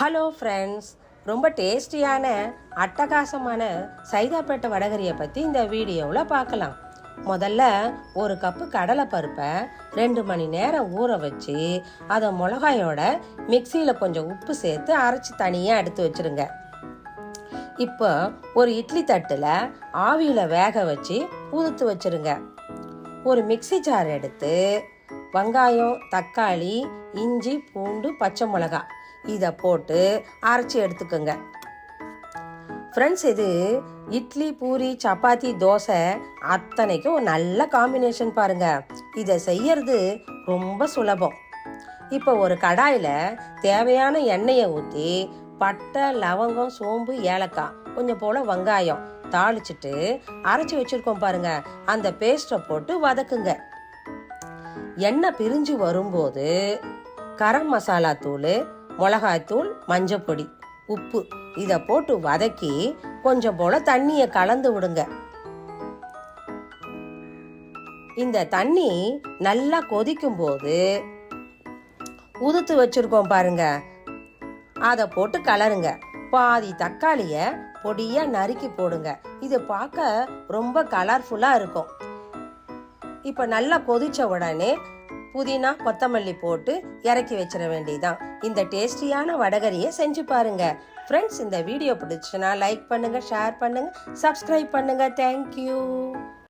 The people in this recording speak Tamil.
ஹலோ ஃப்ரெண்ட்ஸ் ரொம்ப டேஸ்டியான அட்டகாசமான சைதாப்பேட்டை வடகரியை பற்றி இந்த வீடியோவில் பார்க்கலாம். முதல்ல ஒரு கப்பு கடலைப்பருப்பை ரெண்டு மணி நேரம் ஊற வச்சு அதை மிளகாயோட மிக்சியில் கொஞ்சம் உப்பு சேர்த்து அரைச்சி தனியாக எடுத்து வச்சிருங்க. இப்போ ஒரு இட்லி தட்டில் ஆவியில் வேக வச்சு உதுத்து வச்சிருங்க. ஒரு மிக்சி ஜார் எடுத்து வெங்காயம் தக்காளி இஞ்சி பூண்டு பச்சை மிளகாய் இதை போட்டு அரைச்சி எடுத்துக்கோங்க. ஃப்ரெண்ட்ஸ் இது இட்லி பூரி சப்பாத்தி தோசை அத்தனைக்கும் ஒரு நல்ல காம்பினேஷன் பாருங்க. இதை செய்யறது ரொம்ப சுலபம். இப்போ ஒரு கடாயில் தேவையான எண்ணெயை ஊற்றி பட்டை லவங்கம் சோம்பு ஏலக்காய் கொஞ்சம் போல் வெங்காயம் தாளிச்சிட்டு அரைச்சி வச்சிருக்கோம் பாருங்க. அந்த பேஸ்ட்டை போட்டு வதக்குங்க. எண்ணெய் பிரிஞ்சு வரும்போது கரம் மசாலா தூள் மிளகாய்த்தூள் மஞ்சப்பொடி உப்பு. இதை போட்டு வதக்கி கொஞ்சம் போல தண்ணியை கலந்து விடுங்க. இந்த தண்ணி நல்லா கொதிக்கும் போது உதுத்து வச்சிருக்கோம் பாருங்க. அதை போட்டு கலருங்க. பாதி தக்காளியை பொடியா நறுக்கி போடுங்க. இது பார்க்க ரொம்ப கலர்ஃபுல்லா இருக்கும். இப்போ நல்லா கொதிச்ச உடனே புதினா கொத்தமல்லி போட்டு இறக்கி வச்சிட வேண்டியதான் இந்த டேஸ்டியான வடகரியை செஞ்சு பாருங்க. ஃப்ரெண்ட்ஸ் இந்த வீடியோ பிடிச்சுன்னா லைக் பண்ணுங்க ஷேர் பண்ணுங்க சப்ஸ்கிரைப் பண்ணுங்க. Thank you